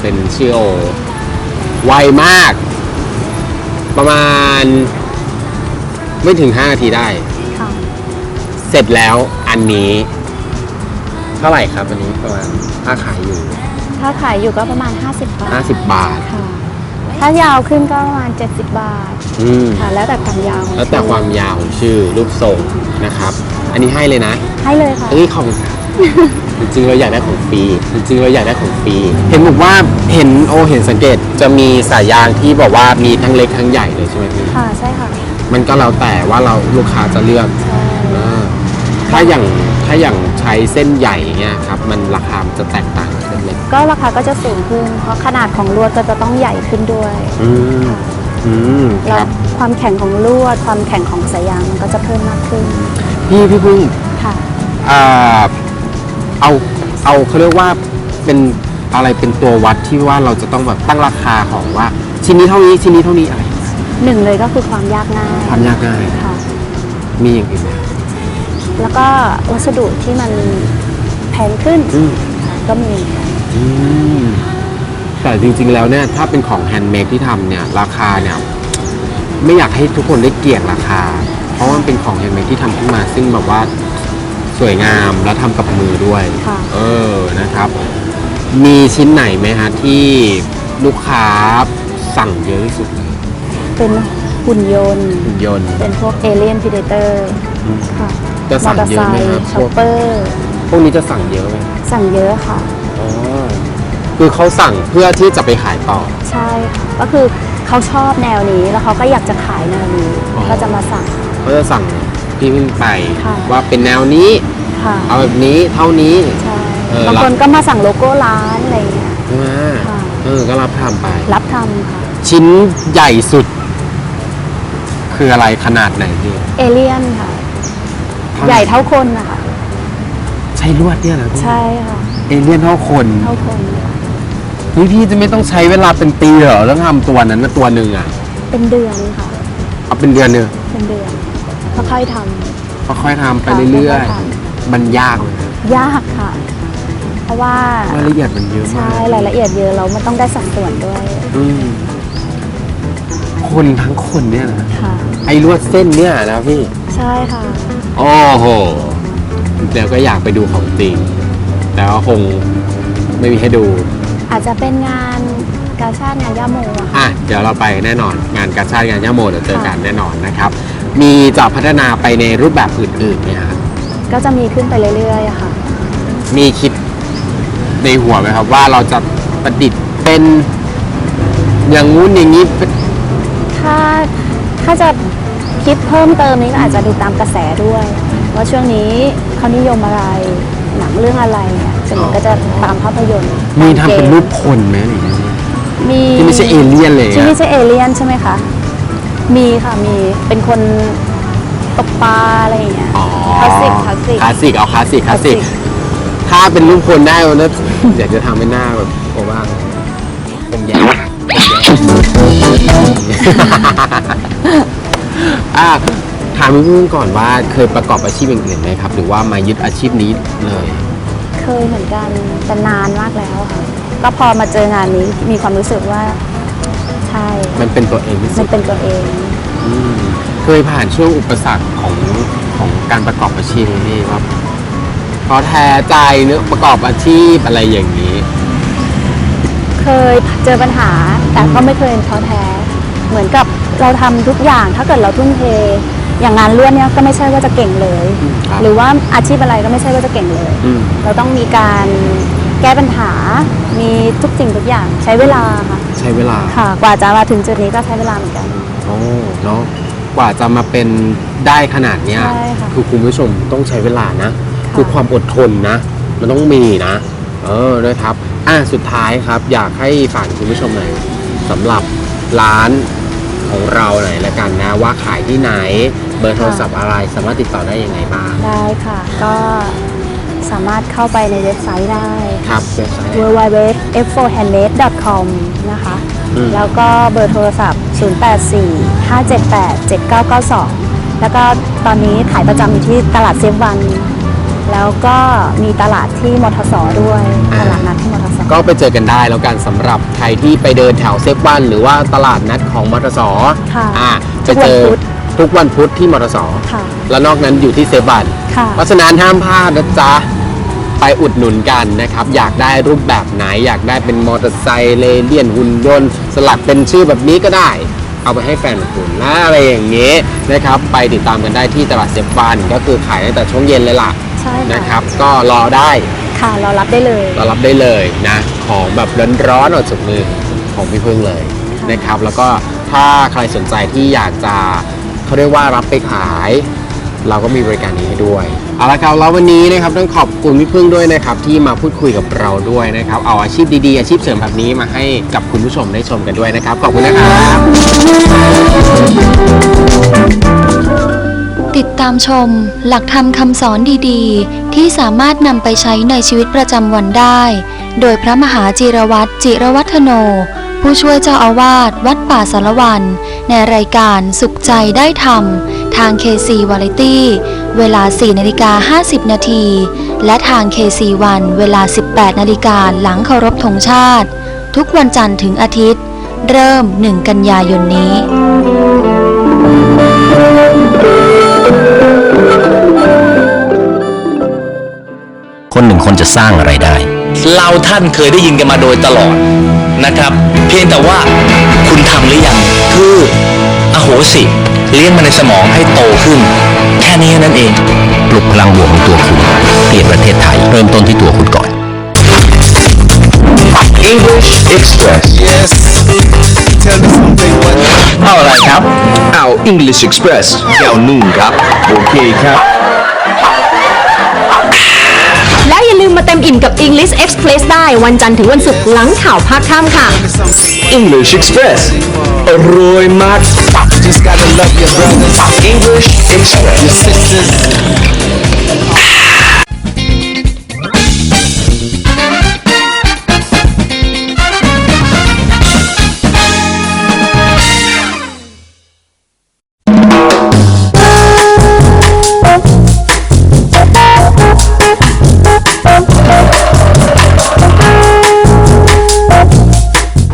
เป็นชื่อโอไวมาก ประมาณ ไม่ถึง 5 นาทีได้ ค่ะเสร็จแล้วอันนี้ เท่าไหร่ครับอันนี้ประมาณถ้าขายอยู่ ถ้าขายอยู่ก็ประมาณ 50 บาท50 บาท ค่ะ ถ้ายาวขึ้นก็ประมาณ 70 บาท อืม ค่ะ แล้วแต่ความยาวของแล้วแต่ความยาวของชื่อรูปทรงนะครับ อันนี้ให้เลยนะให้เลยค่ะ เอ้ยของ จริงๆเราอยากได้ของฟรีจริงๆเราอยากได้ของฟรีเห็นบอกว่าเห็นโอเห็นสังเกตจะมีสายยางที่บอกว่ามีทั้งเล็กทั้งใหญ่เลยใช่ไหมพี่ค่ะใช่ค่ะมันก็แล้วแต่ว่าเราลูกค้าจะเลือกใช่อ่าถ้าอย่างถ้าอย่างใช้เส้นใหญ่เงี้ยครับมันราคามันจะแตกต่างกับเส้นเล็กก็ราคาก็จะสูงขึ้น เพราะขนาดของลวดก็จะต้องใหญ่ขึ้นด้วยอืมอืมคแล้วรับ ความแข็งของลวด ความแข็งของสายยางมันก็จะเพิ่มมากขึ้นพี่พี่พึ่งค่ะ อ่า เอาเอาเขาเรียกว่าเป็นอะไรเป็นตัววัดที่ว่าเราจะต้องแบบตั้งราคาของว่า ชิ้นนี้เท่านี้ชิ้นนี้เท่านี้อะไรหนึ่งเลยก็คือความยากง่ายความยากง่ายค่ะ มีอย่างอื่นไหมแล้วก็วัสดุที่มันแพงขึ้นอืมก็มีเหมือนกันอืมแต่จริงๆแล้วเนี่ยถ้าเป็นของแฮนด์เมดที่ทำเนี่ยราคาเนี่ยไม่อยากให้ทุกคนได้เกลียดราคา เพราะว่ามันเป็นของแฮนด์เมดที่ทำขึ้นมา ซึ่งแบบว่า สวยงามและทำกับมือด้วย ค่ะ เออนะครับ มีชิ้นไหนไหมฮะที่ลูกค้าสั่งเยอะที่สุดเลยเป็นหุ่นยนต์ หุ่นยนต์ เป็นพวกเอเลียนพีเดเตอร์อืมค่ะจะสั่งเยอะไหมครับช็อปเปอร์ พวกนี้จะสั่งเยอะไหมสั่งเยอะค่ะ อ๋อคือเขาสั่งเพื่อที่จะไปขายต่อ ใช่ค่ะก็คือเขาชอบแนวนี้แล้วเขาก็อยากจะขายแนวนี้ อ๋อ ก็จะมาสั่ง เขาจะสั่ง พี่ขึ้นไป ค่ะ ว่าเป็นแนวนี้ ค่ะเอาแบบนี้เท่านี้ ใช่เออบางรับ คนก็มาสั่งโลโก้ร้านอะไรอย่างเงี้ย ใช่ไหมค่ะ เออก็รับทำไป รับทำค่ะชิ้นใหญ่สุด คืออะไรขนาดไหนพี่เอเลียนค่ะท่าไใหญ่เท่าคนนะคะใช้ลวดเนี่ยนะพี่ใช่ค่ะ เอเลี่ยนเท่าคนเท่าคนค่ะเฮ้ยพี่จะไม่ต้องใช้เวลาเป็นปีเหรอต้องทำตัวนั้นนะตัวหนึ่งอะเป็นเดือนค่ะ เอาเป็นเดือนเนอะเป็นเดือน ค่อยๆทำค่อยๆทำไปค่ะเรื่อยค่อยๆมันยากเลยนะยากค่ะ เพราะว่ารายละเอียดมันเยอะมาใช่กรายละเอียดเยอะเรามันต้องได้สัดส่วนด้วยอืมคนทั้งคนเนี่ยนะ ค่ะ ไอ้ลวดเส้นเนี่ยนะพี่ ใช่ค่ะ โอ้โหแล้วก็อยากไปดูของจริง แต่ว่าคงไม่มีให้ดู อาจจะเป็นงานกาชาติ งานย่าโมอะค่ะอะเดี๋ยวเราไปแน่นอนงานกาชาติงานย่าโมเดี๋ยวเจอกันค่ะแน่นอนนะครับ มีจะพัฒนาไปในรูปแบบอื่นๆไหมฮะก็จะมีขึ้นไปเรื่อยๆอะค่ะ มีคิดในหัวไหมครับว่าเราจะประดิษฐ์เป็นอย่างงู้นอย่างนี้เป็นถ้าถ้าจะคิดเพิ่มเติมนี้ก็อาจจะดูตามกระแสด้วย ว่าช่วงนี้เขานิยมอะไรหนังเรื่องอะไรเนี่ยส่วนใหญ่ก็จะตามภาพยนตร์มีทำเป็นกมรูปคนไหมอะไรอย่างเงี้ย มีที่ไม่ใช่เอเลี่ยนเลยที่อะไม่ใช่เอเลี่ยนใช่ไหมคะมีค่ะมีเป็นคนตกปลาอะไรอย่างเงี้ย อ๋อคลาสสิกคลาสสิก คลาสสิกเอาคลาสสิกคลาสสิกถ้าเป็นรูปคนได้วันนั้นอยากจะทำเป็นหน้าแบบโอ้บ้างผมแย้มผมแย้มอะถามพี่พึ่งก่อนว่าเคยประกอบอาชีพอย่างอื่นไหมครับ หรือว่ามายึดอาชีพนี้เลย เคยเหมือนกันแต่นานมากแล้วค่ะ ก็พอมาเจองานนี้มีความรู้สึกว่าใช่มันเป็นตัวเองที่มัสุนดเป็นตัวเอง อืมเคยผ่านช่วงอุปสรรคของของการประกอบอาชีพไหมพี่ครับท้อแท้ใจเนื้อะประกอบอาชีพอะไรอย่างนี้ เคยเจอปัญหาแต่ก็ไม่เคยท้อแท้ เหมือนกับเราทำทุกอย่างถ้าเกิดเราทุ่มเท อย่างงานลวดเนี่ยก็ไม่ใช่ว่าจะเก่งเลย อืมครับ หรือว่าอาชีพอะไรก็ไม่ใช่ว่าจะเก่งเลย อืม เราต้องมีการแก้ปัญหา มีทุกสิ่งทุกอย่างใช้เวลาค่ะใช้เวลาค่ะ กว่าจะมาถึงจุดนี้ก็ใช้เวลาเหมือนกัน โอ้เนาะกว่าจะมาเป็นได้ขนาดเนี้ยใช่ค่ะคือคุณผู้ชมต้องใช้เวลานะค่ะคือความอดทนนะ มันต้องมีนะ เออด้วยครับ อะสุดท้ายครับ อยากให้ฝากคุณผู้ชมหน่อยสำหรับร้านของเราหน่อยละกันนะ ว่าขายที่ไหน เบอร์โทรศัพท์อะไรสามารถติดต่อได้ยังไงบ้าง ได้ค่ะ ก็ สามารถเข้าไปในเว็บไซต์ได้ ครับเว็บไซต์ www.f4handmade.com นะคะ อืม แล้วก็เบอร์โทรศัพท์ 084 578 7992 แล้วก็ตอนนี้ขายประจำอยู่ที่ตลาดเซฟวัน แล้วก็มีตลาดที่มทสด้วย ตลาดนัดที่มทส ก็ไปเจอกันได้แล้วกันสำหรับใครที่ไปเดินแถวเซฟวันหรือว่าตลาดนัดของมอเตอร์สอค่ะอ่าทุจะกวันเจอพุธทุกวันพุธที่มอเตอร์สอค่ะ แล้วนอกนั้นอยู่ที่เซฟวันค่ะ เพราะฉะนั้นห้ามพลาดนะจ๊ะ ไปอุดหนุนกันนะครับ อยากได้รูปแบบไหน อยากได้เป็นมอเตอร์ไซค์เลเลียนหุ่นยนต์ สลักเป็นชื่อแบบนี้ก็ได้ เอาไปให้แฟนของคุณนะอะไรอย่างนี้นะครับ ไปติดตามกันได้ที่ตลาดเซฟวันก็คือขายตั้งแต่ช่วงเย็นเลยล่ะใช่นะครับ ก็รอได้ค่ะเรารับได้เลยรอรับได้เลยนะ ของแบบร้อนๆออกจากมือของพี่พึ่งเลยค่ะนะครับ แล้วก็ถ้าใครสนใจที่อยากจะเขาเรียกว่ารับไปขาย เราก็มีบริการนี้ให้ด้วยเอาละครับแล้ววันนี้นะครับต้องขอบคุณพี่พึ่งด้วยนะครับที่มาพูดคุยกับเราด้วยนะครับเอาอาชีพดีๆอาชีพเสริมแบบนี้มาให้กับคุณผู้ชมได้ชมกันด้วยนะครับขอบคุณนะครับติดตามชม หลักธรรมคำสอนดีๆ ที่สามารถนำไปใช้ในชีวิตประจำวันได้ โดยพระมหาจิรวัตรจิรวัฒโน ผู้ช่วยเจ้าอาวาสวัดป่าสารวัน ในรายการสุขใจได้ธรรม ทาง KC v a r i e t y เวลา 4 นาฬิกา 50 นาที และทาง KC1 เวลา 18 นาฬิกาหลังเคารพธงชาติ ทุกวันจันทร์ถึงอาทิตย์ เริ่ม 1 กันยายนนี้คนหนึ่งคนจะสร้างอะไรได้ เราท่านเคยได้ยินกันมาโดยตลอดนะครับ เพียงแต่ว่าคุณทำหรือยังคืออโหสิ เลี้ยงมันในสมองให้โตขึ้น แค่นี้นั่นเอง ปลุกพลังบวกของตัวคุณ เปลี่ยนประเทศไทย เริ่มต้นที่ตัวคุณก่อน English Express Yes. Tell me something one เอาอะไรครับ เอา English Express แก้วหนึ่งครับ โอเคครับ แล้วอย่าลืมมาเต็มอิ่มกับ English Express ได้วันจันทร์ถึงวันศุกร์หลังข่าวภาคค่ำค่ะ English Express อร่อยมาก Just gotta love your brothers, English Express your sisters.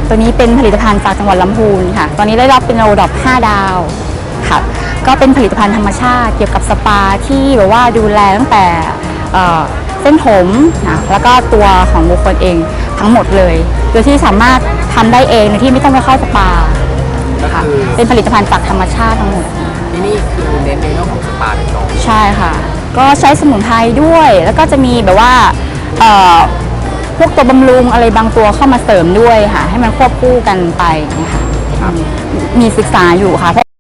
ตัวนี้เป็นผลิตภัณฑ์จากจังหวัดลำพูนค่ะ ตอนนี้ได้รับเป็นโอดอป5ดาว ค่ะ ก็เป็นผลิตภัณฑ์ธรรมชาติเกี่ยวกับสปาที่แบบว่าดูแลตั้งแต่เอ่อเส้นผมนะแล้วก็ตัวของบุคคลเองทั้งหมดเลย โดยที่สามารถทำได้เองโดยที่ไม่ต้องไปเข้าสปาค่ะเป็นผลิตภัณฑ์จากธรรมชาติทั้งหมดที่นี่คือเน้นในเรื่องของสปาเป็นรองใช่ค่ะ ก็ใช้สมุนไพรด้วย แล้วก็จะมีแบบว่าเอ่อพวกตัวบำรุงอะไรบางตัวเข้ามาเสริมด้วยค่ะ ให้มันควบคู่กันไปนะคะมีศึกษาอยู่ค่ะ